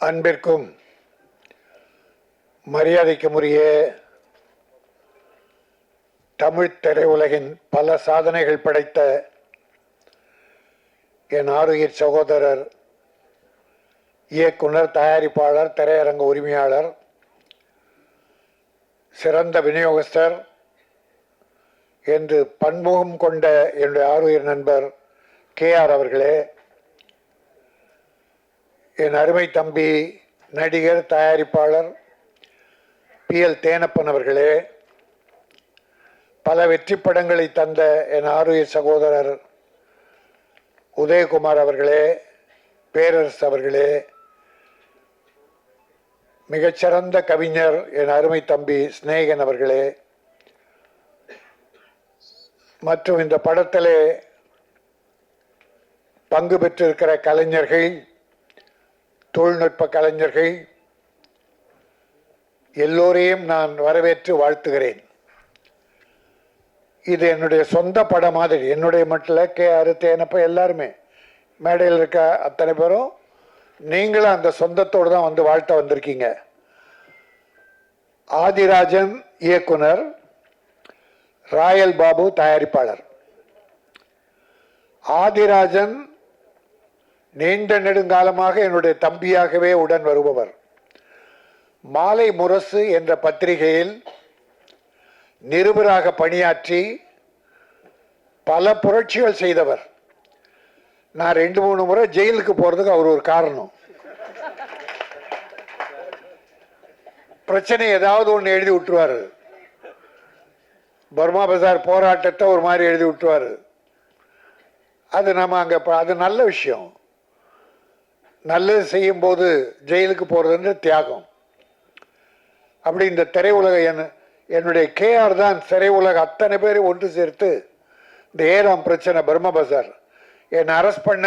அன்பிற்கும் மரியாதைக்குரிய தமிழ் திரையுலகின் பல சாதனைகள் படைத்த என் ஆருயிர் சகோதரர் இயக்குனர் தயாரிப்பாளர் திரையரங்க உரிமையாளர் சிறந்த விநியோகஸ்தர் என்று பன்முகம் கொண்ட என்னுடைய ஆருயிர் நண்பர் கே ஆர் அவர்களே என் அருமை தம்பி நடிகர் தயாரிப்பாளர் பி. எல். தேனப்பன் அவர்களே பல வெற்றி படங்களை தந்த என் ஆரோய சகோதரர் உதயகுமார் அவர்களே பேரரசு அவர்களே மிகச்சிறந்த கவிஞர் என் அருமை தம்பி சிநேகன் அவர்களே மற்றும் இந்த படத்திலே பங்கு பெற்றிருக்கிற கலைஞர்கள் தொழில்நுட்ப கலைஞர்கள் எல்லோரையும் நான் வரவேற்று வாழ்த்துகிறேன். இது என்னுடைய சொந்த படம் மாதிரி என்னுடைய மட்டும் கே ஆர் தேனப்ப எல்லாருமே. மேடையில் இருக்க அத்தனை பேரும் நீங்களும் அந்த சொந்தத்தோடு தான் வந்து வாழ்த்த வந்திருக்கீங்க. ஆதிராஜன் இயக்குனர் ராயல் பாபு தயாரிப்பாளர். ஆதிராஜன் நீண்ட நெடுங்காலமாக என்னுடைய தம்பியாகவே உடன் வருபவர். மாலை முரசு என்ற பத்திரிகையில் நிருபராக பணியாற்றி பல புரட்சிகள் செய்தவர். நான் ரெண்டு மூணு முறை ஜெயிலுக்கு போகிறதுக்கு அவர் ஒரு காரணம். பிரச்சனை ஏதாவது ஒன்று எழுதி விட்டுருவாரு. பர்மா பஜார் போராட்டத்தை ஒரு மாதிரி எழுதி விட்டுருவாரு. அது நம்ம அங்கே அது நல்ல விஷயம். நல்லது செய்யும் போது ஜெயிலுக்கு போகிறதுன்ற தியாகம். அப்படி இந்த திரையுலக என் என்னுடைய கேஆர் தான் திரையுலக அத்தனை பேரை ஒன்று சேர்த்து இந்த ஏராம் பிரச்சனை பிரம்ம பசார் என்னை அரெஸ்ட் பண்ண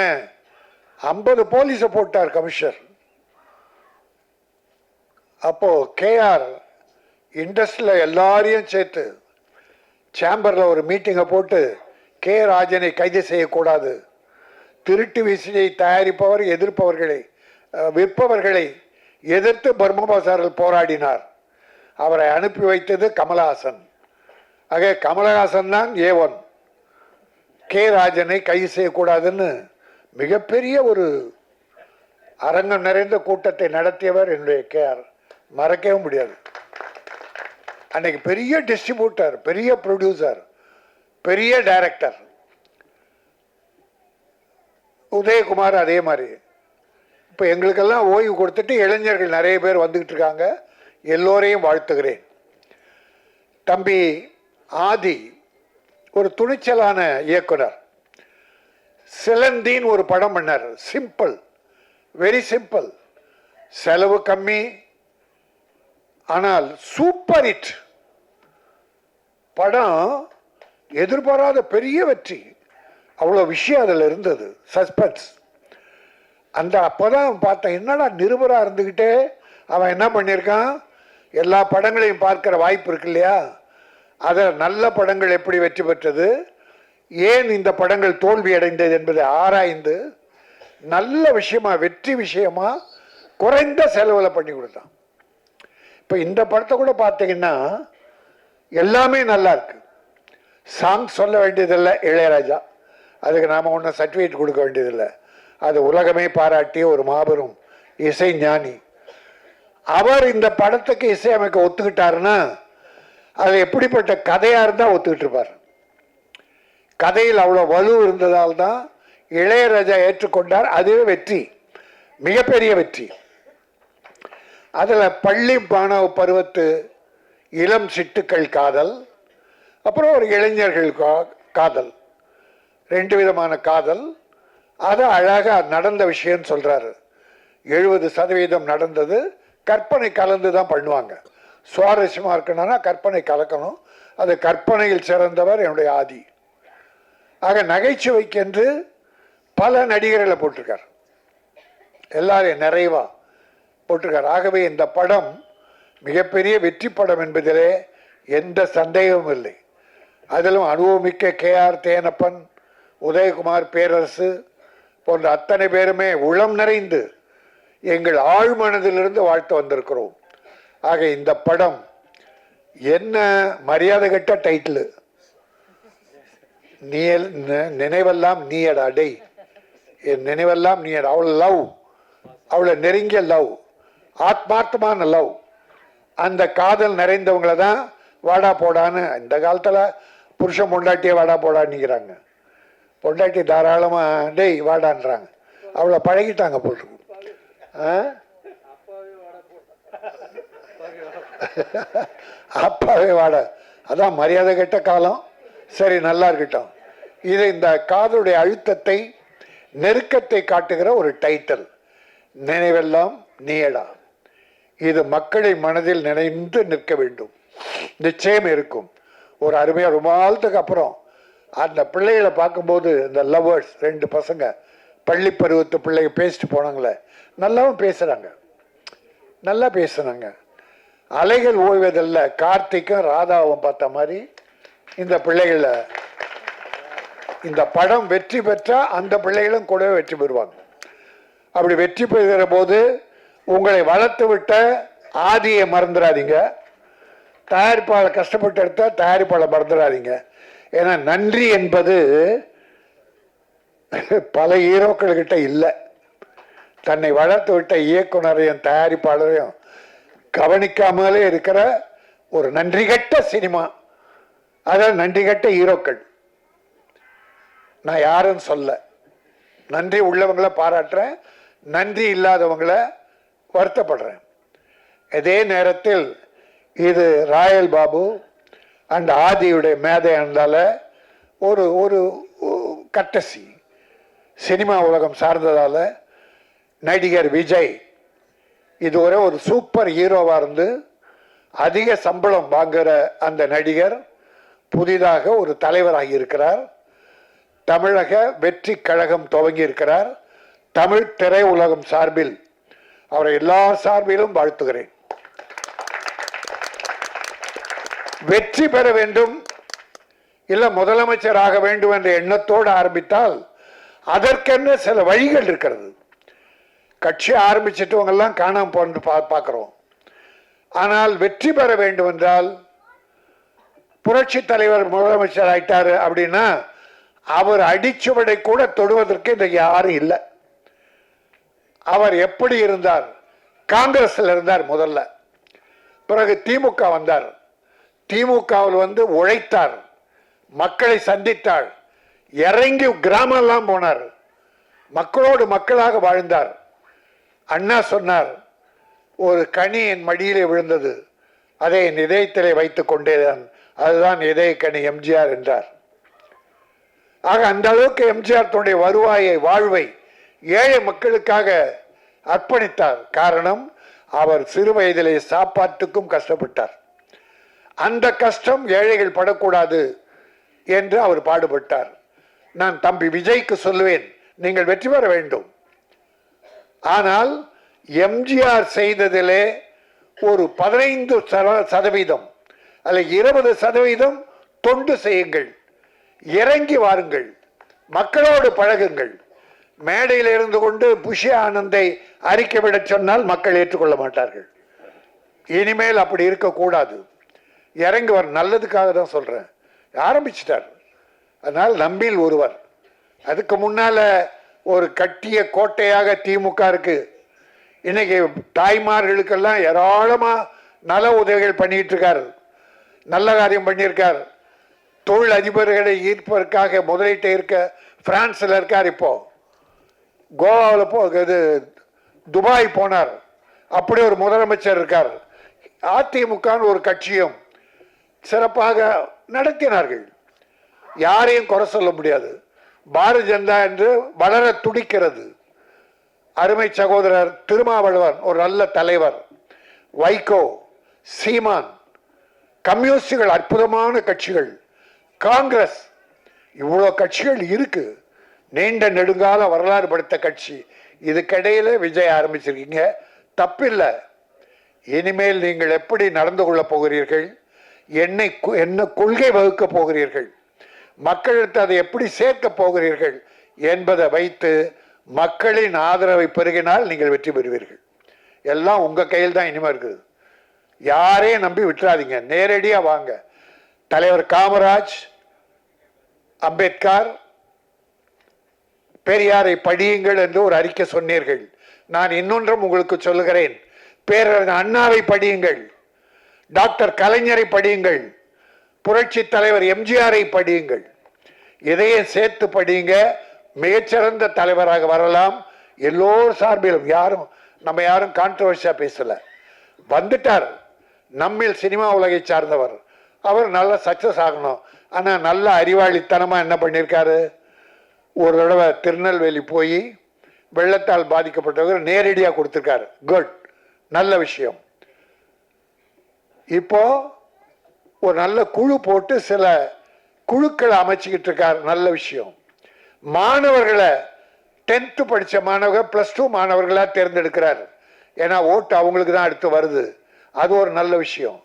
ஐம்பது போலீஸை போட்டார் கமிஷனர். அப்போது கேஆர் இண்டஸ்ட்ரியில் எல்லாரையும் சேர்த்து சேம்பரில் ஒரு மீட்டிங்கை போட்டு கே ராஜனை கைது செய்யக்கூடாது. திருட்டு விசையை தயாரிப்பவர் எதிர்ப்பவர்களை விற்பவர்களை எதிர்த்து பர்மா பசாரில் போராடினார். அவரை அனுப்பி வைத்தது கமலஹாசன். ஆக கமலஹாசன் தான் ஏ ஒன். கே ராஜனை கைது செய்யக்கூடாதுன்னு மிகப்பெரிய ஒரு அரங்கம் நிறைந்த கூட்டத்தை நடத்தியவர் என்னுடைய கேஆர் மறக்கவே முடியாது. அன்னைக்கு பெரிய டிஸ்ட்ரிபியூட்டர் பெரிய ப்ரொடியூசர் பெரிய டைரக்டர் உதயகுமார் அதே மாதிரி. இப்போ எங்களுக்கெல்லாம் ஓய்வு கொடுத்துட்டு இளைஞர்கள் நிறைய பேர் வந்துக்கிட்டு இருக்காங்க. எல்லோரையும் வாழ்த்துகிறேன். தம்பி ஆதி ஒரு துணிச்சலான இயக்குனர். சிலந்தின்னு ஒரு படம் பண்ணார். சிம்பிள் வெரி சிம்பிள் செலவு கம்மி. ஆனால் சூப்பர் ஹிட் படம் எதிர்பாராத பெரிய வெற்றி. அவ்வளோ விஷயம் அதில் இருந்தது சஸ்பென்ஸ் அந்த அப்போ தான் பார்த்தேன் என்னடா நிருபராக இருந்துக்கிட்டே அவன் என்ன பண்ணியிருக்கான்? எல்லா படங்களையும் பார்க்குற வாய்ப்பு இருக்கு இல்லையா? அதை நல்ல படங்கள் எப்படி வெற்றி பெற்றது? ஏன் இந்த படங்கள் தோல்வி அடைந்தது என்பதை ஆராய்ந்து நல்ல விஷயமா வெற்றி விஷயமா குறைந்த செலவில் பண்ணி கொடுத்தான். இப்போ இந்த படத்தை கூட பார்த்தீங்கன்னா எல்லாமே நல்லா இருக்கு. சாங் சொல்ல வேண்டியதில்லை இளையராஜா. அதுக்கு நாம் ஒன்றும் சர்டிஃபிகேட் கொடுக்க வேண்டியதில்லை. அது உலகமே பாராட்டிய ஒரு மாபெரும் இசை ஞானி. அவர் இந்த படத்துக்கு இசையமைக்க ஒத்துக்கிட்டாருன்னா அது எப்படிப்பட்ட கதையாக இருந்தால் ஒத்துக்கிட்டு இருப்பார். கதையில் அவ்வளோ வலு இருந்ததால் தான் இளையராஜா ஏற்றுக்கொண்டார். அதுவே வெற்றி. மிகப்பெரிய வெற்றி. அதில் பள்ளி மாணவ பருவத்து இளம் சிட்டுக்கள் காதல் அப்புறம் ஒரு இளைஞர்கள் கா- காதல். ரெண்டு விதமான காதல். அது அழகாக நடந்த விஷயம்னு சொல்கிறாரு எழுபது சதவீதம் நடந்தது. கற்பனை கலந்து தான் பண்ணுவாங்க. சுவாரஸ்யமாக இருக்கணும்னா கற்பனை கலக்கணும். அது கற்பனையில் சிறந்தவர் என்னுடைய ஆதி. ஆக நகைச்சுவைக்கென்று பல நடிகர்களை போட்டிருக்கார். எல்லாரையும் நிறைவா போட்டிருக்கார். ஆகவே இந்த படம் மிகப்பெரிய வெற்றி படம் என்பதிலே எந்த சந்தேகமும் இல்லை. அதிலும் அனுபவமிக்க கே ஆர் தேனப்பன் உதயகுமார் பேரரசு போன்ற அத்தனை பேருமே உளம் நிறைந்து எங்கள் ஆழ்மனதிலிருந்து வாழ்த்து வந்திருக்கிறோம். ஆக இந்த படம் என்ன மரியாதை கட்ட டைட்டில் நீ நினைவெல்லாம் நீயடா டெய். என் நினைவெல்லாம் நீயடா. அவள் லவ். அவளை நெருங்கிய லவ். ஆத்மார்த்தமான லவ். அந்த காதல் நிறைந்தவங்கள தான் வாடா போடான்னு இந்த காலத்தில் புருஷன் பொண்டாட்டியே வாடா போடான்னுங்கிறாங்க. பொண்டாட்டி தாராளமாக டேய் வாடான்றாங்க. அவளை பழகிட்டாங்க போட்டு ஆ? அப்பாவே வாட. அதான் மரியாதை கெட்ட காலம். சரி நல்லா இருக்கட்டும். இது இந்த காதலுடைய அழுத்தத்தை நெருக்கத்தை காட்டுகிற ஒரு டைட்டில். நினைவெல்லாம் நீயடா. இது மக்களின் மனதில் நினைந்து நிற்க வேண்டும். நிச்சயம் இருக்கும். ஒரு அருமையாக ரொம்ப நாளத்துக்கு அப்புறம் அந்த பிள்ளைகளை பார்க்கும்போது இந்த லவ்வர்ஸ் ரெண்டு பசங்க பள்ளி பருவத்து பிள்ளைங்க பேசிட்டு போனாங்களே நல்லாவும் பேசுகிறாங்க நல்லா பேசுனாங்க. அலைகள் ஓய்வதில்ல. கார்த்திக்கும் ராதாவும் பார்த்த மாதிரி இந்த பிள்ளைகளை இந்த படம் வெற்றி பெற்றால் அந்த பிள்ளைகளும் கூடவே வெற்றி பெறுவாங்க. அப்படி வெற்றி பெறுகிற போது உங்களை வளர்த்து விட்ட ஆதியை மறந்துடாதீங்க. தயாரிப்பாளர் கஷ்டப்பட்டு எடுத்தால் தயாரிப்பாளர் மறந்துடாதீங்க. ஏன்னா நன்றி என்பது பல ஹீரோக்கள்கிட்ட இல்லை. தன்னை வளர்த்து விட்ட இயக்குனரையும் தயாரிப்பாளரையும் கவனிக்காமலே இருக்கிற ஒரு நன்றி கட்ட சினிமா. அதாவது நன்றி கட்ட ஹீரோக்கள். நான் யாருன்னு சொல்ல. நன்றி உள்ளவங்கள பாராட்டுறேன். நன்றி இல்லாதவங்கள வருத்தப்படுறேன். அதே நேரத்தில் இது ராயல் பாபு அந்த ஆதியுடைய மேதை இருந்தால ஒரு ஒரு கட்டசி சினிமா உலகம் சார்ந்ததால் நடிகர் விஜய் இதுவரை ஒரு சூப்பர் ஹீரோவாக இருந்து அதிக சம்பளம் வாங்குகிற அந்த நடிகர் புதிதாக ஒரு தலைவராகி இருக்கிறார். தமிழக வெற்றி கழகம் துவங்கி இருக்கிறார். தமிழ் உலகம் சார்பில் அவரை எல்லா சார்பிலும் வாழ்த்துகிறேன். வெற்றி பெற வேண்டும். இல்ல முதலமைச்சர் ஆக வேண்டும் என்ற எண்ணத்தோடு ஆரம்பித்தால் அதற்கென்ன சில வழிகள் இருக்கிறது. கட்சி ஆரம்பிச்சிட்டவங்க எல்லாம் காணாம போன்னு பா பார்க்குறோம் ஆனால் வெற்றி பெற வேண்டும் என்றால் புரட்சி தலைவர் முதலமைச்சர் ஆயிட்டாரு அப்படின்னா அவர் அடிச்சுவடை கூட தொடுவதற்கு இந்த யாரும் இல்லை. அவர் எப்படி இருந்தார்? காங்கிரஸில் இருந்தார் முதல்ல. பிறகு திமுக வந்தார். திமுகவில் வந்து உழைத்தார் மக்களை சந்தித்தார் இறங்கி கிராமம்லாம் போனார் மக்களோடு மக்களாக வாழ்ந்தார். அண்ணா சொன்னார் ஒரு கனி என் மடியிலே விழுந்தது அதை என் இதயத்திலே வைத்து கொண்டேதான் அதுதான் இதய கனி எம்ஜிஆர் என்றார். ஆக அந்த அளவுக்கு எம்ஜிஆர் தன்னுடைய வருவாயை வாழ்வை ஏழை மக்களுக்காக அர்ப்பணித்தார். காரணம் அவர் சிறு வயதிலே சாப்பாட்டுக்கும் கஷ்டப்பட்டார். அந்த கஷ்டம் ஏழைகள் படக்கூடாது என்று அவர் பாடுபட்டார். நான் தம்பி விஜய்க்கு சொல்லுவேன் நீங்கள் வெற்றி பெற வேண்டும். ஆனால் எம்ஜிஆர் செய்ததிலே ஒரு பதினைந்து சத- சதவீதம் அல்ல இருபது சதவீதம் தொண்டு செய்யுங்கள் இறங்கி வாருங்கள் மக்களோடு பழகுங்கள். மேடையில் இருந்து கொண்டு புஷி ஆனந்தை அறிக்கை விட சொன்னால் மக்கள் ஏற்றுக்கொள்ள மாட்டார்கள். இனிமேல் அப்படி இருக்கக்கூடாது. இறங்கி வர நல்லதுக்காக தான் சொல்கிறேன் ஆரம்பிச்சிட்டார். அதனால் நம்பியில் ஒருவர். அதுக்கு முன்னால ஒரு கட்டிய கோட்டையாக திமுக இருக்கு. இன்னைக்கு தாய்மார்களுக்கெல்லாம் ஏராளமாக நல உதவிகள் பண்ணிட்டு இருக்கார் நல்ல காரியம் பண்ணியிருக்கார். தொழில் அதிபர்களை ஈர்ப்பதற்காக முதலீட்டை இருக்க பிரான்ஸில் இருக்கார் இப்போ. கோவாவில் போ இது துபாய் போனார். அப்படி ஒரு முதலமைச்சர் இருக்கார். அதிமுகன்னு ஒரு கட்சியும் சிறப்பாக நடத்தினார்கள். யாரையும் குறை சொல்ல முடியாது. பாரதிய ஜனதா என்று வளர துடிக்கிறது. அருமை சகோதரர் திருமாவளவன் ஒரு நல்ல தலைவர். வைகோ சீமான் கம்யூனிஸ்டுகள் அற்புதமான கட்சிகள். காங்கிரஸ் இவ்வளோ கட்சிகள் இருக்கு. நீண்ட நெடுங்கால வரலாறு படுத்த கட்சி. இதுக்கிடையில விஜய் ஆரம்பிச்சிருக்கீங்க. தப்பில்லை. இனிமேல் நீங்கள் எப்படி நடந்து கொள்ளப் போகிறீர்கள்? என்னை கு- என்ன கொள்கை வகுக்கப் போகிறீர்கள்? மக்களுக்கு அதை எப்படி சேர்க்க போகிறீர்கள் என்பதை வைத்து மக்களின் ஆதரவை பெருகினால் நீங்கள் வெற்றி பெறுவீர்கள். எல்லாம் உங்கள் கையில் தான் இனிமே இருக்குது. யாரையும் நம்பி விட்டுறாதீங்க. நேரடியாக வாங்க. தலைவர் காமராஜ் அம்பேத்கர் பெரியாரை படியுங்கள் என்று ஒரு அறிக்கை சொன்னீர்கள். நான் இன்னொன்றும் உங்களுக்கு சொல்லுகிறேன். பேரறிஞர் அண்ணாவை படியுங்கள். டாக்டர் கலைஞரை படியுங்கள். புரட்சி தலைவர் எம்ஜிஆரை படியுங்கள். இதையும் சேர்த்து படியுங்க. மிகச்சிறந்த தலைவராக வரலாம். எல்லோர் சார்பிலும் யாரும் நம்ம யாரும் கான்ட்ரவர்சியா பேசல. வந்துட்டார். நம்மில் சினிமா உலகை சார்ந்தவர். அவர் நல்ல சக்சஸ் ஆகணும். ஆனா நல்ல அறிவாளித்தனமா என்ன பண்ணியிருக்காரு ஒரு தடவை திருநெல்வேலி போய் வெள்ளத்தால் பாதிக்கப்பட்டவர்கள் நேரடியாக கொடுத்துருக்காரு. குட் நல்ல விஷயம். இப்போ ஒரு நல்ல குழு போட்டு சில குழுக்களை அமைச்சுக்கிட்டு இருக்கார். நல்ல விஷயம். மாணவர்களை டென்த்து படித்த மாணவர்கள் ப்ளஸ் டூ மாணவர்களாக தேர்ந்தெடுக்கிறார். ஏன்னா ஓட்டு அவங்களுக்கு தான் அடுத்து வருது. அது ஒரு நல்ல விஷயம்.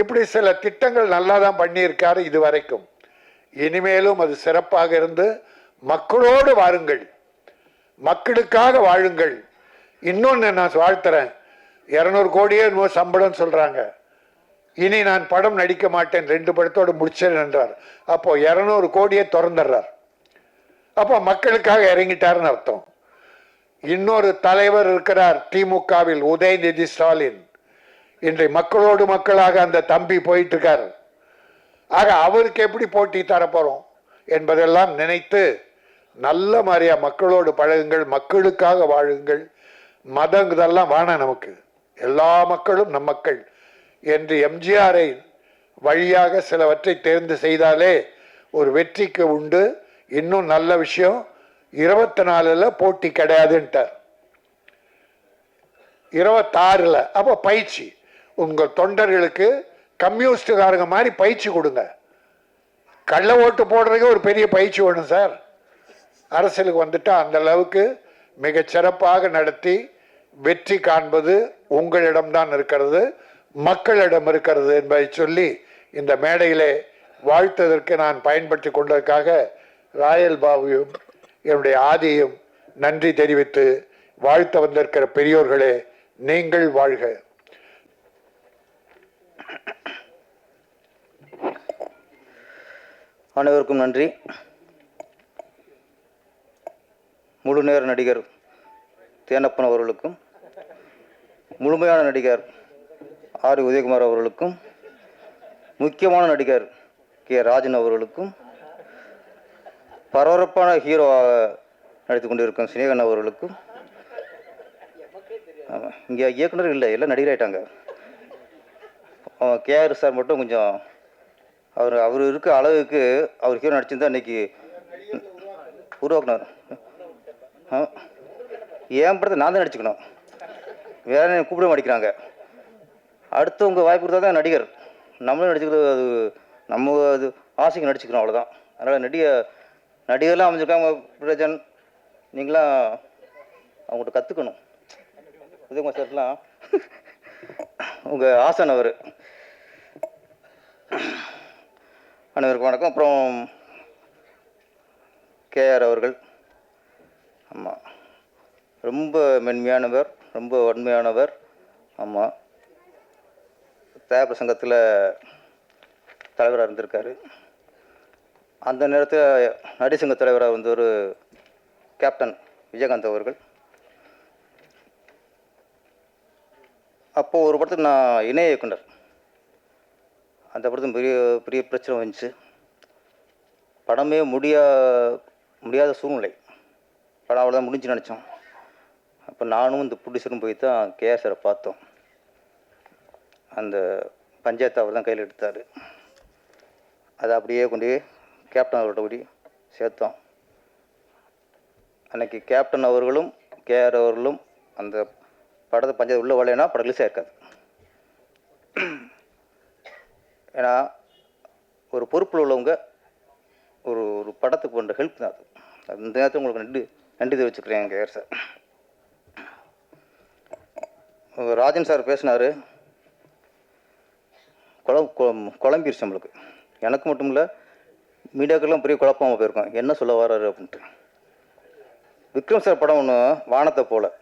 இப்படி சில திட்டங்கள் நல்லா தான் பண்ணியிருக்காரு இது வரைக்கும். இனிமேலும் அது சிறப்பாக இருந்து மக்களோடு வாருங்கள் மக்களுக்காக வாழுங்கள். இன்னொன்று நான் வாழ்த்துறேன். இரநூறு கோடியே இன்னும் சம்பளம் சொல்கிறாங்க இனி நான் படம் நடிக்க மாட்டேன். ரெண்டு படத்தோடு முடிச்சேன் என்றார். அப்போ இரநூறு கோடியே திறந்துடுறார். அப்போ மக்களுக்காக இறங்கிட்டாருன்னு அர்த்தம். இன்னொரு தலைவர் இருக்கிறார் திமுகவில் உதயநிதி ஸ்டாலின். இன்றை மக்களோடு மக்களாக அந்த தம்பி போயிட்டு இருக்காரு ஆக அவருக்கு எப்படி போட்டி தரப்போறோம் என்பதெல்லாம் நினைத்து நல்ல மாதிரியா மக்களோடு பழகுங்கள் மக்களுக்காக வாழுங்கள். மதம் இதெல்லாம் வேணாம் நமக்கு. எல்லா மக்களும் நம் மக்கள். என்று எம்ஜிஆரை வழியாக சிலவற்றை தேர்ந்து செய்தாலே ஒரு வெற்றிக்கு உண்டு. இன்னும் நல்ல விஷயம் இருபத்தி நாலில் போட்டி கிடையாதுன்ட்டார். இருபத்தாறில் அப்போ பயிற்சி. உங்கள் தொண்டர்களுக்கு கம்யூனிஸ்டுக்காரங்க மாதிரி பயிற்சி கொடுங்க. கள்ள ஓட்டு போடுறதுக்கு ஒரு பெரிய பயிற்சி வேணும் சார். அரசியலுக்கு வந்துட்டு அந்த அளவுக்கு மிகச் சிறப்பாக நடத்தி வெற்றி காண்பது உங்களிடம்தான் இருக்கிறது. மக்களிடம் இருக்கிறது என்பதை சொல்லி இந்த மேடையிலே வாழ்த்ததற்கு நான் பயன்படுத்தி கொண்டதற்காக ராயல் பாபுவும் என்னுடைய ஆதியும் நன்றி தெரிவித்து வாழ்த்த வந்திருக்கிற பெரியோர்களே நீங்கள் வாழ்க. அனைவருக்கும் நன்றி. முழு நேர நடிகர் தேனப்பன் அவர்களுக்கும் முழுமையான நடிகர் ஆர் உதயகுமார் அவர்களுக்கும் முக்கியமான நடிகர் கே ராஜன் அவர்களுக்கும் பரபரப்பான ஹீரோவாக நடித்து கொண்டிருக்கும் சினேகன் அவர்களுக்கும் ஆமாம் இங்கே இயக்குனர் இல்லை எல்லாம் நடிகர் ஆயிட்டாங்க கேஆர் சார் மட்டும் கொஞ்சம் அவர் அவர் இருக்க அளவுக்கு அவர் ஹீரோ நடிச்சிருந்தா இன்னைக்கு உருவாக்குனார். ஆ படத்தை நான் தான் நடிச்சுக்கணும். வேற என்ன கூப்பிட மாட்டேங்கிறாங்க. அடுத்தவங்க வாய்ப்பு கொடுத்தா தான் நடிகர். நம்மளும் நடிச்சுக்கிறது அது நம்ம அது ஆசைக்கு நடிச்சுக்கிறோம் அவ்வளோதான் அதனால் நடிக நடிகர்லாம் அமைஞ்சிருக்காங்க பிரஜன் நீங்களாம் அவங்கள்ட்ட கற்றுக்கணும் உதயகுமார் சார்லாம் உங்கள் ஆசன் அவர். அனைவருக்கும் வணக்கம். அப்புறம் கேஆர் அவர்கள். ஆமாம் ரொம்ப மென்மையானவர் ரொம்ப வன்மையானவர். ஆமாம் தேவ சங்கத்தில் தலைவராக இருந்திருக்காரு. அந்த நேரத்தில் நடிசங்க தலைவராக வந்து ஒரு கேப்டன் விஜயகாந்த் அவர்கள். அப்போது ஒரு படத்துக்கு நான் இணைய இயக்குனர். அந்த படத்துக்கு பெரிய பெரிய பிரச்சனை வந்துச்சு. படமே முடியா முடியாத சூழ்நிலை. படம் அவ்வளோதான் முடிஞ்சு நினச்சோம். அப்போ நானும் இந்த ப்ரொடியூசரும் போய் தான் கேஆர் பார்த்தோம். அந்த பஞ்சாயத்து அவர் தான் கையில் எடுத்தார். அதை அப்படியே கொண்டு போய் கேப்டன் அவர்கிட்ட கூடி சேர்த்தோம். அன்றைக்கி கேப்டன் அவர்களும் கேஆர் அவர்களும் அந்த படத்தை பஞ்சாயத்து உள்ள வரலைன்னா படம் சேர்க்காது ஏன்னா ஒரு பொறுப்பில் உள்ளவங்க ஒரு ஒரு படத்துக்கு பண்ணுற ஹெல்ப் தான் அது. அது இந்த நேரத்தில் உங்களுக்கு நன்றி நன்றி தெரிவிச்சுக்கிறேன் கேஆர் சார் ராஜன் சார் பேசினார். குழம் குழம்பிருச்சு நம்மளுக்கு. எனக்கு மட்டும் இல்லை மீடியாக்கெல்லாம் பெரிய குழப்பமாக போயிருக்கோம். என்ன சொல்ல வர்றாரு அப்படின்ட்டு. விக்ரம் சார் படம் ஒன்று வானத்தை போல்.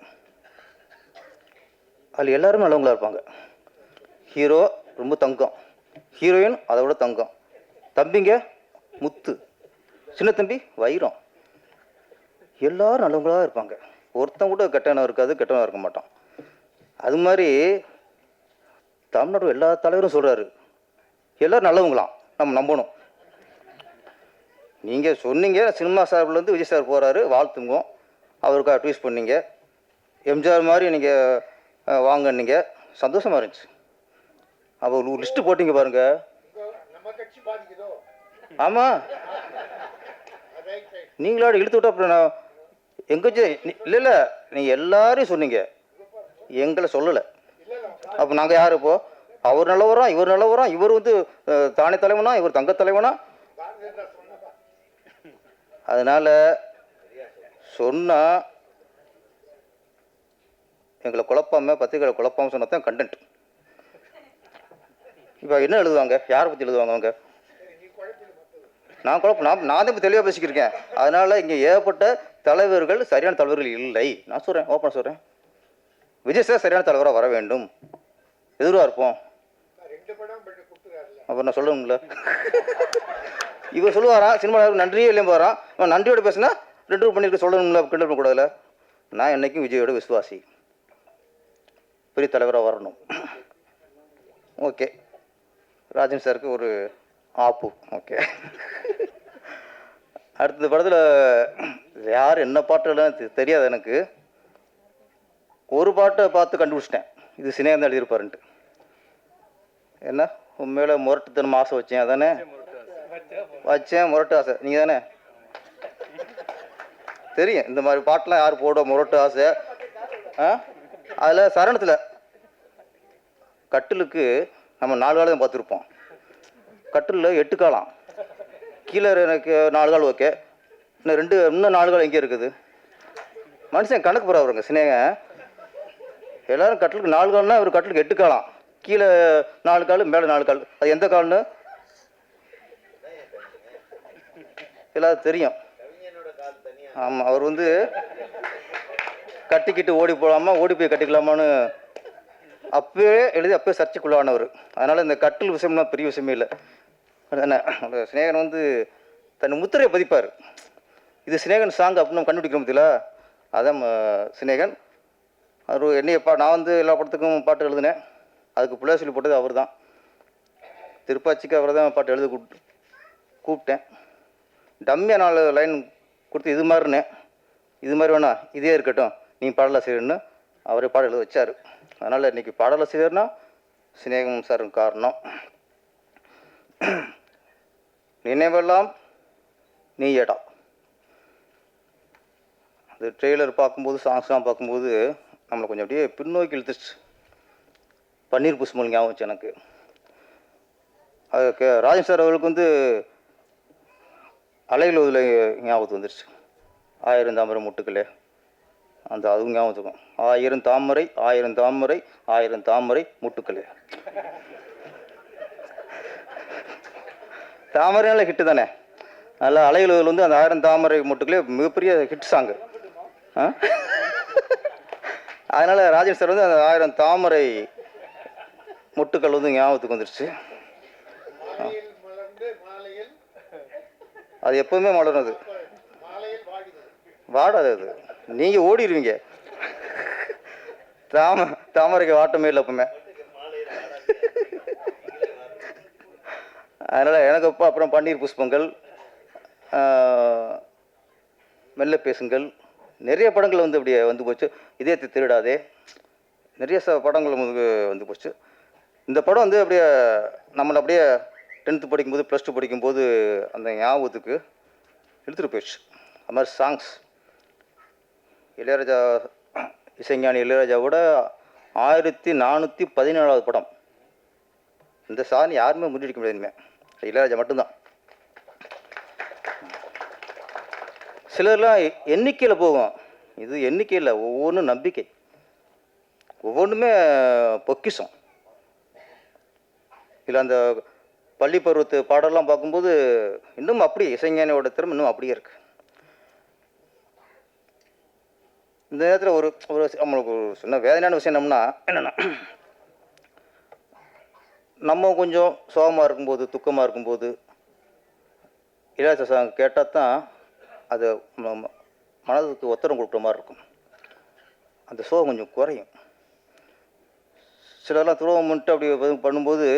அதில் எல்லாரும் நல்லவங்களாக இருப்பாங்க. ஹீரோ ரொம்ப தங்கம். ஹீரோயின் அதை விட தங்கம். தம்பிங்க முத்து. சின்ன தம்பி வைரம். எல்லாரும் நல்லவங்களாக இருப்பாங்க. ஒருத்தன் கூட கெட்டவனாக இருக்காது கெட்டவனாக இருக்க மாட்டான். அது மாதிரி தமிழ்நாடு எல்லா தலைவரும் சொல்கிறாரு எல்லோரும் நல்லவங்களாம். நம்ம நம்பணும். நீங்கள் சொன்னீங்க சினிமா சார்பிலேருந்து விஜய் சார் போகிறாரு வாழ்த்துங்க. அவருக்கு அட்வைஸ் பண்ணீங்க. எம்ஜிஆர் மாதிரி நீங்கள் வாங்கினீங்க. சந்தோஷமாக இருந்துச்சு. அப்போ ஒரு லிஸ்ட்டு போட்டிங்க பாருங்க. ஆமாம் நீங்களோட இழுத்து விட்டா அப்புறம் நான் எங்கே இல்லை இல்லை நீங்கள் எல்லாரையும் சொன்னீங்க. எங்களை சொல்லலை. அப்போ நாங்கள் யார் இப்போ? அவர் நல்லவரா இவர் நல்லவரா இவர் வந்து தானே தலைவனா இவர் தங்க தலைவனா? அதனால சொன்னா எங்களை குழப்பாம பத்திரிகைகளை குழப்பாம சொன்னா தான் கண்டென்ட் இப்போ என்ன எழுதுவாங்க? யாரை பற்றி எழுதுவாங்க அவங்க? நான் குழப்பம் நான் நான் தான் இப்போ தெளிவாக பேசிக்கிருக்கேன் அதனால இங்கே ஏகப்பட்ட தலைவர்கள் சரியான தலைவர்கள் இல்லை. நான் சொல்கிறேன் ஓப்பனாக சொல்கிறேன் விஜய் சார் சரியான தலைவராக வர வேண்டும். கொடுத்துருக்காருல்ல அப்புறம் நான் சொல்லணும்ல. இவர் சொல்லுவாரா சினிமா நன்றியே இல்லையும் போகிறான் அவன் நன்றியோட பேசினா ரெண்டு ரூபா பண்ணியிருக்க சொல்லணும்ல கிண்டல் பண்ணக்கூடாதுல நான் என்னைக்கும் விஜயோட விசுவாசி. பெரிய தலைவராக வரணும். ஓகே. ராஜன் சாருக்கு ஒரு ஆப்பு. ஓகே. அடுத்த படத்தில் யார் என்ன பாட்டுலாம் தெரியாது எனக்கு. ஒரு பாட்டை பார்த்து கண்டுபிடிச்சிட்டேன். இது சினேகந்தான் எழுதியிருப்பாருன்ட்டு. என்ன? உண்மையில முரட்டுத்தனம் ஆசை வச்சேன் அதானே? வச்சேன் முரட்டு ஆசை. நீங்கள் தானே தெரியும் இந்த மாதிரி பாட்டெலாம் யார் போட முரட்டு ஆசை? ஆ? அதில் சரணத்தில் கட்டிலுக்கு நம்ம நாலு காலம் தான் பார்த்துருப்போம். கட்டிலில் எட்டு காலம். கீழே எனக்கு நாலு கால் ஓகே. இன்னும் ரெண்டு இன்னும் நாலு கால் எங்கே இருக்குது. மனுஷன் கணக்கு போகிறவருங்க சினேகன் எல்லோரும் கட்டிலுக்கு நாலு காலம்னா இவர் கட்டிலுக்கு எட்டு காலம். கீழே நாலு கால் மேலே நாலு கால். அது எந்த கால்னு? எல்லாரும் தெரியும். ஆமாம் அவர் வந்து கட்டிக்கிட்டு ஓடி போகலாமா ஓடி போய் கட்டிக்கலாமான்னு அப்பவே எழுதி அப்பவே சர்ச்சைக்குள்ளானவர். அதனால் இந்த கட்டில் விஷயம்லாம் பெரிய விஷயமே இல்லை. அதானே அந்த சிநேகன் வந்து தன் முத்திரையை பதிப்பார். இது சிநேகன் சாங் அப்படின்னு நம்ம கண்டுபிடிக்கிற அதான் சிநேகன். அவர் என்னைய பா நான் வந்து எல்லா படத்துக்கும் பாட்டு எழுதினேன். அதுக்கு பிள்ளை சொல்லி போட்டது அவர் தான் திருப்பாச்சிக்கு அவரை தான் பாட்டு எழுத கூப்பிட்டு கூப்பிட்டேன். டம்மியாக நாலு லைன் கொடுத்து இது மாதிரினேன் இது மாதிரி வேணா இதே இருக்கட்டும் நீ பாடலாசிரியர்னு அவரே பாட எழுத வச்சார். அதனால் இன்றைக்கி பாடலாசிரியர்னா சிநேகம் சார் காரணம். நினைவெல்லாம் நீ ஏடா அது ட்ரெய்லர் பார்க்கும்போது சாங்ஸ்லாம் பார்க்கும்போது நம்மளை கொஞ்சம் அப்படியே பின்னோக்கி இழுத்துச்சு பன்னீர் புஷ்மல் ஞாபகம் வச்சு எனக்கு. அது கே- ராஜன் சார் அவர்களுக்கு வந்து அலைகள் உதில் ஞாபகத்து வந்துருச்சு. ஆயிரம் தாமரை முட்டுக்களே. அந்த அதுவும் ஞாபகத்துக்கும் ஆயிரம் தாமரை ஆயிரம் தாமரை ஆயிரம் தாமரை முட்டுக்களே. தாமரைனால ஹிட்டு தானே? நல்லா அலைகள் வந்து அந்த ஆயிரம் தாமரை முட்டுக்களே மிகப்பெரிய ஹிட் சாங்கு அதனால் ராஜேஷ் சார் வந்து அந்த ஆயிரம் தாமரை முட்டுக்கள் வந்து ஞாபகத்துக்கு வந்துடுச்சு அது எப்பவுமே மலரும் அது வாடாது அது. நீங்கள் ஓடிடுவீங்க தாம தாமரைக்கு வாட்டமே இல்லை எப்பவுமே. அதனால் எனக்கு அப்போ அப்புறம் பன்னீர் புஷ்பங்கள் மெல்ல பேசுங்கள். நிறைய படங்கள் வந்து அப்படியே வந்து போச்சு. இதே திருடாதே. நிறைய ச படங்கள் வந்து வந்து போச்சு. இந்த படம் வந்து அப்படியே நம்மளை அப்படியே டென்த்து படிக்கும்போது ப்ளஸ் டூ படிக்கும்போது அந்த ஞாபகத்துக்கு எடுத்துகிட்டு போயிடுச்சு. அது மாதிரி சாங்ஸ் இளையராஜா இசைஞானி இளையராஜாவோட ஆயிரத்தி நானூற்றி பதினேழாவது படம். இந்த சாதனை யாருமே முன்னெடுக்க முடியாது இளையராஜா மட்டும்தான். சிலர்லாம் எண்ணிக்கையில் போகும். இது எண்ணிக்கையில் ஒவ்வொன்றும் நம்பிக்கை. ஒவ்வொன்றுமே பொக்கிஷம். இல்லை அந்த பள்ளி பருவத்து பாடலாம் பார்க்கும்போது இன்னும் அப்படியே இசைஞானியோட திறமை இன்னும் அப்படியே இருக்கு. இந்த நேரத்தில் ஒரு ஒரு நம்மளுக்கு ஒரு சின்ன வேதனையான விஷயம் என்னம்னா என்னென்னா நம்ம கொஞ்சம் சோகமாக இருக்கும்போது துக்கமாக இருக்கும்போது இளையராஜா சாங் கேட்டால் தான் அது மனதுக்கு ஒத்தரம் கொடுக்குற மாதிரி இருக்கும். அந்த சோகம் கொஞ்சம் குறையும். சிலர்லாம் துரோகம் பண்ணிட்டு அப்படி பண்ணும்போது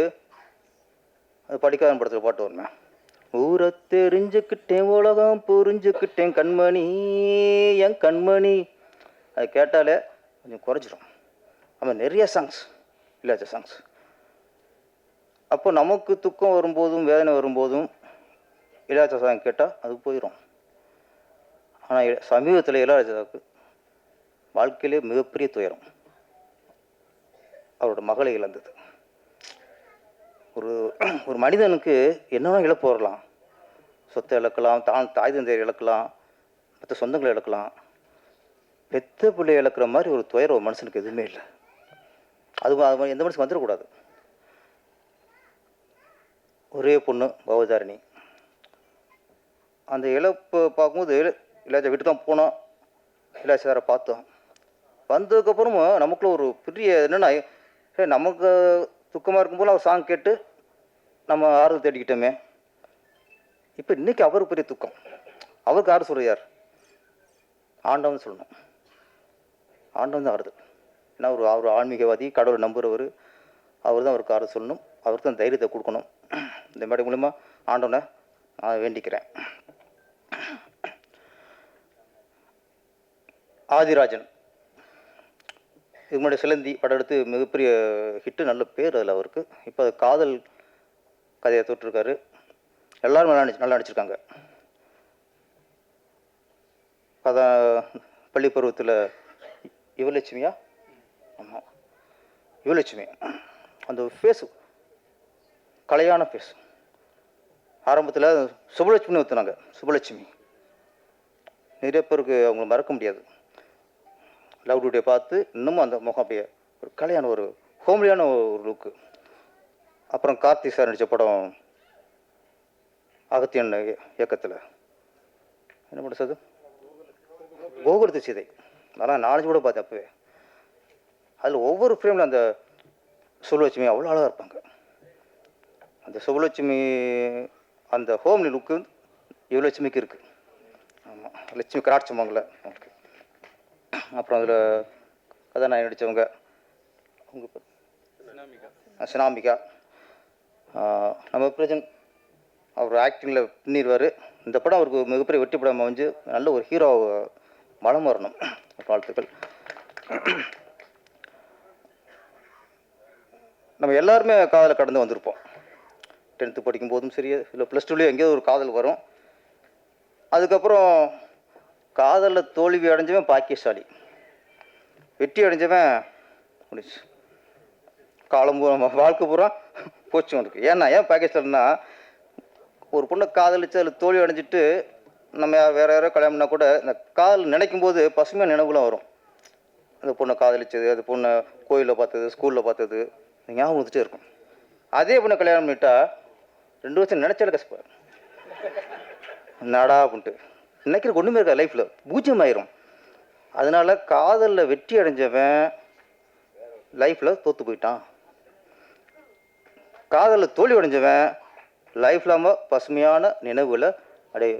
படிக்காதன் படத்தில் பாட்டு வருமே. ஊரை தெரிஞ்சுக்கிட்டேன் உலகம் புரிஞ்சுக்கிட்டேன் கண்மணி என் கண்மணி. அது கேட்டாலே கொஞ்சம் குறைஞ்சிரும். ஆமாம் நிறைய சாங்ஸ் இல்லாச்ச சாங்ஸ் அப்போ நமக்கு துக்கம் வரும்போதும் வேதனை வரும்போதும் இளையராஜா சாங் கேட்டால் அது போயிடும் ஆனால் சமீபத்தில் இளையராஜாவுக்கு வாழ்க்கையிலே மிகப்பெரிய துயரம். அவரோட மகளை இழந்தது. ஒரு ஒரு மனிதனுக்கு என்னென்ன இழப்பு வரலாம். சொத்தை இழக்கலாம் தான் தாய் தந்தையர் இழக்கலாம் மற்ற சொந்தங்களை இழக்கலாம். பெத்த பிள்ளை இழக்கிற மாதிரி ஒரு துயரம் ஒரு மனுஷனுக்கு எதுவுமே இல்லை. அது மாதிரி எந்த மனுஷன் வந்துடக்கூடாது. ஒரே பொண்ணு பவதாரிணி அந்த இழப்பை பார்க்கும்போது இளையாச்சா வீட்டு தான் போனோம் இளையாச்சா பார்த்தோம். வந்ததுக்கப்புறமும் நமக்குள்ள ஒரு பெரிய என்னென்னா நமக்கு துக்கமாக இருக்கும்போது அவர் சாங் கேட்டு நம்ம ஆறுதல் தேடிக்கிட்டோமே. இப்போ இன்றைக்கி அவருக்கு பெரிய துக்கம். அவருக்கு யார் சொல்கிறார் யார் ஆண்டவன் சொல்லணும். ஆண்டவன் தான் ஆறுதல். ஏன்னா அவர் அவர் ஆன்மீகவாதி கடவுளை நம்புறவர். அவர் தான் அவருக்கு ஆறுதல் சொல்லணும். அவருக்கு தான் தைரியத்தை கொடுக்கணும். இந்த மாதிரி மூலிமா ஆண்டவனை நான் வேண்டிக்கிறேன். ஆதிராஜன். இதுக்கு முன்னாடி சிலந்தி படம் எடுத்து மிகப்பெரிய ஹிட்டு நல்ல பேர் அதில் அவருக்கு. இப்போ அது காதல் கதையை தொட்டிருக்காரு. எல்லோரும் நல்லா நடிச்சு நல்லா நடிச்சிருக்காங்க. கதை பள்ளி பருவத்தில் யுவலட்சுமியா? ஆமாம் யுவலட்சுமி. அந்த ஃபேஸ் கலையான ஃபேஸ் ஆரம்பத்தில் சுபலட்சுமின்னு ஊற்றுனாங்க சுபலட்சுமி நிறைய பேருக்கு அவங்கள மறக்க முடியாது. லவ் டுடே பார்த்து இன்னமும் அந்த முகம் அப்படியே ஒரு கலையான ஒரு ஹோம்லியான ஒரு லுக்கு அப்புறம் கார்த்தி சார் நடித்த படம் அகத்தியன் இயக்கத்தில். என்ன பண்ண சார் கோகுலத்து சீதை. அதெல்லாம் நாலேஜ் கூட பார்த்தேன் அப்போவே. அதில் ஒவ்வொரு ஃப்ரேமில் அந்த சுபலட்சுமி அவ்வளோ அழகாக இருப்பாங்க. அந்த சுபலட்சுமி அந்த ஹோம்லி லுக்கு யுவலட்சுமிக்கு இருக்குது ஆமாம் லட்சுமி கராட்சமாங்கள ஓகே அப்புறம் அதில் கதாநாயகி நடித்தவங்க அவங்க சினாமிகா. நம்ம பிரஜன் அவர் ஆக்டிங்கில் பின்னிடுவார் இந்த படம் அவருக்கு மிகப்பெரிய வெற்றி படம் அமைஞ்சு நல்ல ஒரு ஹீரோ மனம் வரணும். வாழ்த்துக்கள். நம்ம எல்லாருமே காதலை கடந்து வந்திருப்போம். டென்த்து படிக்கும் போதும் சரி இல்லை ப்ளஸ் டூலேயும் எங்கேயோ ஒரு காதல் வரும். அதுக்கப்புறம் காதலில் தோல்வி அடைஞ்சவன் பாக்கியசாலி. வெற்றி அடைஞ்சவன் முடிச்சு காலம் பூரா வாழ்க்கை பூரா போச்சு உனக்கு ஏன்னா ஏன் பாகிஸ்தான்னா ஒரு பொண்ணை காதலிச்சு அதில் தோல்வி அடைஞ்சிட்டு நம்ம யார் வேறு யாரோ கல்யாணம்னா கூட இந்த காதல் நினைக்கும் போது பசுமையாக நினைவுலாம் வரும். அந்த பொண்ணை காதலிச்சது அந்த பொண்ணை கோயிலில் பார்த்தது ஸ்கூலில் பார்த்தது ஞாபகம் வந்துட்டே இருக்கும். அதே பொண்ணை கல்யாணம் பண்ணிட்டா ரெண்டு வருஷம் நினச்சாலே கஷ்டம். நடா அப்படின்ட்டு. நினைக்கிறதுக்கு ஒன்றுமே இருக்கா லைஃப்பில் பூஜ்ஜியம் ஆயிரும் அதனால காதலில் வெற்றி அடைஞ்சவன் லைஃப்பில் தோற்று போயிட்டான். காதலில் தோல்வி அடைஞ்சவன் லைஃப் இல்லாமல் பசுமையான நினைவுகளை அப்படியே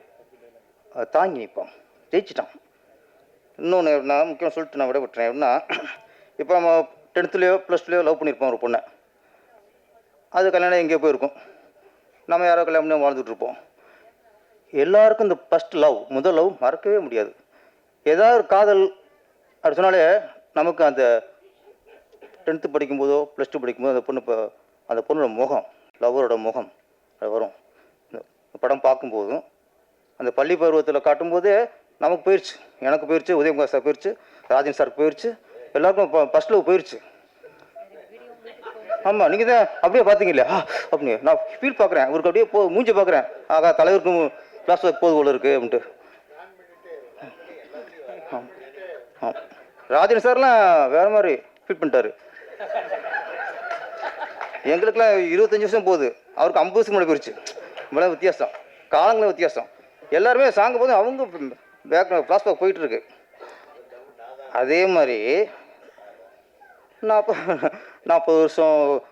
தாங்கி நிற்பான் ஜெயிச்சிட்டான். இன்னொன்று நான் முக்கியம் சொல்லிட்டு நான் விட விட்டுறேன் எப்படின்னா இப்போ நம்ம டென்த்துலேயோ ப்ளஸ் டூலையோ லவ் பண்ணியிருப்போம் ஒரு பொண்ணை. அது கல்யாணம் எங்கேயோ போயிருக்கும். நம்ம யாரோ கல்யாணம் பண்ணி வாழ்ந்துட்டுருப்போம் எல்லாருக்கும் இந்த ஃபஸ்ட் லவ் முதல் லவ் மறக்கவே முடியாது. ஏதாவது ஒரு காதல் அப்படி சொன்னாலே நமக்கு அந்த டென்த்து படிக்கும்போதோ ப்ளஸ் டூ படிக்கும்போது அந்த பொண்ணு இப்போ அந்த பொண்ணோட முகம் லவ்வரோட முகம் அது வரும். இந்த படம் பார்க்கும்போதும் அந்த பள்ளி பருவத்தில் காட்டும்போதே நமக்கு போயிடுச்சு எனக்கு போயிடுச்சு உதயகுமார் சார் போயிடுச்சு ராஜன் சார் போயிடுச்சு எல்லாருக்கும் ஃபர்ஸ்ட் லவ் போயிடுச்சு ஆமாம் நீங்கள் தான் அப்படியே பார்த்தீங்க இல்லையா அப்படிங்க நான் ஃபீல் பார்க்குறேன். அவருக்கு அப்படியே போ மூஞ்சி பார்க்குறேன். ஆகா தலைவருக்கும் கிளாஸ் ஒர்க் போது போல இருக்குது அப்படின்ட்டு. ராஜன் சார்லாம் வேற மாதிரி ஃபீல் பண்ணிட்டாரு. எங்களுக்குலாம் இருபத்தஞ்சி வருஷம் போகுது. அவருக்கு ஐம்பது வருஷம் முன்னாடி போயிடுச்சு இவ்வளோ வித்தியாசம். காலங்களும் வித்தியாசம். எல்லாருமே சாங்க போது அவங்க பேக் ஃப்ளாஷ்பேக் போயிட்டு இருக்கு அதே மாதிரி நாற்பது நாற்பது வருஷம்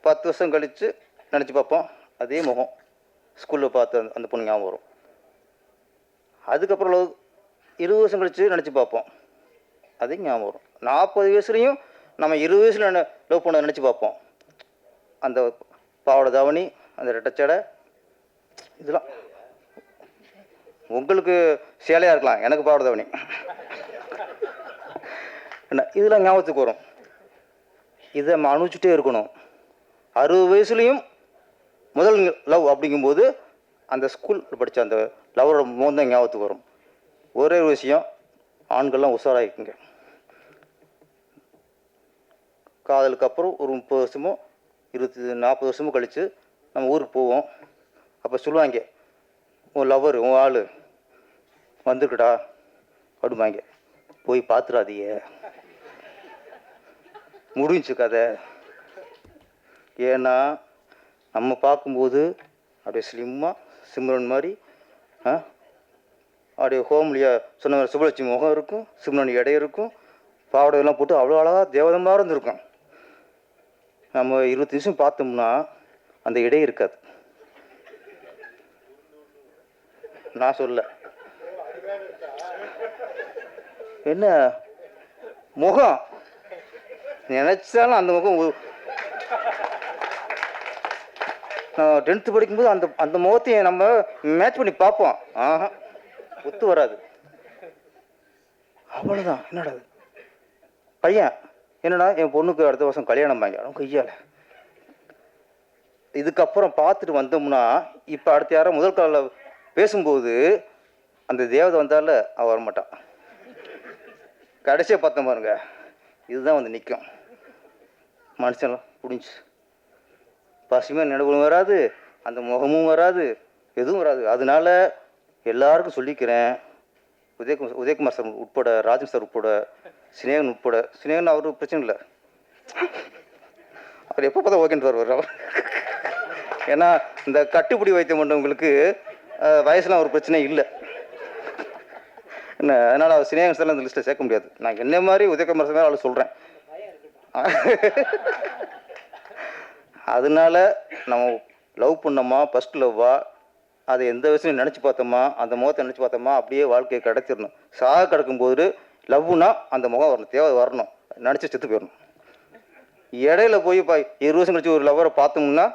பத்து வருஷம் கழித்து நினச்சி பார்ப்போம். அதே முகம். ஸ்கூலில் பார்த்து அந்த- அந்த பொண்ணு ஞாபகம் வரும். அதுக்கப்புறம் இருபது வருஷம் கழித்து நினச்சி பார்ப்போம். அது ஞாபகம் வரும். நாற்பது வயசுலேயும் நம்ம இருபது வயசில் லவ் பண்ண நினச்சி பார்ப்போம். அந்த பாவாடை தாவணி அந்த ரெட்டச்சடை இதெல்லாம். உங்களுக்கு சேலையாக இருக்கலாம் எனக்கு பாவாடை தாவணி. என்ன இதெல்லாம் ஞாபகத்துக்கு வரும். இதை நம்ம அனுபவிச்சுட்டே இருக்கணும். அறுபது வயசுலேயும் முதல் லவ் அப்படிங்கும்போது அந்த ஸ்கூல் படித்த அந்த லவரோட முகம் தான் ஞாபகத்துக்கு வரும். ஒரே ஒரு விஷயம் ஆண்கள்லாம் உஷாராகிக்குங்க காதலுக்கு அப்புறம் ஒரு முப்பது வருஷமோ இருபத்தி நாற்பது வருஷமோ கழித்து நம்ம ஊருக்கு போவோம். அப்போ சொல்லுவாங்க உன் லவர் உன் ஆள் வந்துருக்குடா அப்படிம்பாங்க. போய் பார்த்துடாதீங்க முடிஞ்சு கதை. ஏன்னா நம்ம பார்க்கும்போது அப்படியே ஸ்லிம்மாக சிம்ரன் மாதிரி ஆ அப்படியே ஹோம்லியா சொன்ன மாதிரி சுபலட்சுமி முகம் இருக்கும் சிம்ரன் எடை இருக்கும் பாவடையெல்லாம் போட்டு அவ்வளோ அழகாக தேவதமாக இருந்திருக்கும். நம்ம இருபத்தி நிமிஷம் பார்த்தோம்னா அந்த இடை இருக்காது. நான் சொல்ல. என்ன? முகம். நினைச்சாலும் அந்த முகம் நான் டென்த்து படிக்கும்போது அந்த அந்த முகத்தையும் நம்ம மேட்ச் பண்ணி பார்ப்போம். ஆஹா. ஒத்து வராது. அவ்வளோதான் என்னடா பையன். என்னடா என் பொண்ணுக்கு அடுத்த வருஷம் கல்யாணம் வாங்கி கையால். இதுக்கப்புறம் பார்த்துட்டு வந்தோம்னா இப்போ அடுத்த யாரும் முதல் காலில் பேசும்போது அந்த தேவதை வந்தால அவன் வரமாட்டான் கடைசியாக பார்த்தோம் பாருங்க இதுதான் வந்து நிற்கும் மனுஷன்லாம் புடிஞ்சு. பசுமையாக நினைவுகளும் வராது அந்த முகமும் வராது எதுவும் வராது. அதனால எல்லாருக்கும் சொல்லிக்கிறேன் உதயகுமார் உதயகுமார் சார் உட்பட ராஜன் சார் உட்பட சினேகன் உட்பட சினேகன் அவருக்கு பிரச்சனை இல்லை. அவர் எப்போ பார்த்தா ஓகேன்னு வருவார் அவர். ஏன்னா இந்த கட்டுப்பிடி வைத்தியம் பண்ணவங்களுக்கு வயசுலாம் ஒரு பிரச்சனை இல்லை. என்ன அதனால் அவர் சினேகன் சார்லாம் இந்த லிஸ்ட்டில் சேர்க்க முடியாது. நான் என்ன மாதிரி உதயகுமார் சார் அவளை சொல்கிறேன் அதனால நம்ம லவ் பண்ணோமா ஃபஸ்ட் லவ்வா அதை எந்த வயசுலையும் நினச்சி பார்த்தோமா? அந்த முகத்தை நினச்சி பார்த்தோமா? அப்படியே வாழ்க்கையை கிடச்சிடணும் சாக கிடக்கும்போது லவ்னா அந்த முகம் வரணும். தேவை வரணும். நினச்சி செத்து போயிடணும் இடையில போய் இப்போ இருபது வருஷம் கழிச்சு ஒரு லவ்வரை பார்த்தோம்னா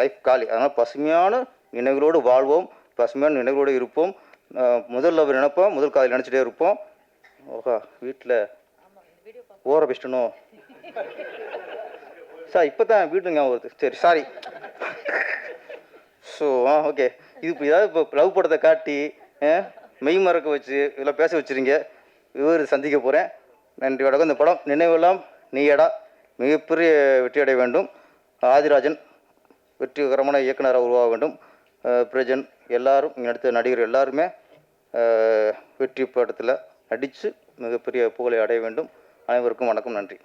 லைஃப் காலி. அதனால் பசுமையான நினைவுகளோடு வாழ்வோம். பசுமையான நினைவுகளோடு இருப்போம். முதல் லவ் நினைப்போம். முதல் காதல் நினச்சிட்டே இருப்போம். ஓகா வீட்டில் ஓர பெஸ்டணும் சார் இப்போ தான் வீட்டுங்க ஞாபகம் வருது. சரி சாரி ஸோ ஆ ஓகே இது இப்போ ஏதாவது இப்போ லவ் படத்தை காட்டி மெய் மறக்க வச்சு இதெல்லாம் பேச வச்சுருங்க. இவர் சந்திக்க போகிறேன் நன்றி வணக்கம். இந்த படம் நினைவெல்லாம் நீயடா. மிகப்பெரிய வெற்றி அடைய வேண்டும். ஆதிராஜன் வெற்றிகரமான இயக்குனராக உருவாக வேண்டும். பிரஜன் எல்லாரும் இங்கே நடித்த நடிகர் எல்லாருமே வெற்றி படத்தில் நடித்து மிகப்பெரிய புகழை அடைய வேண்டும். அனைவருக்கும் வணக்கம் நன்றி.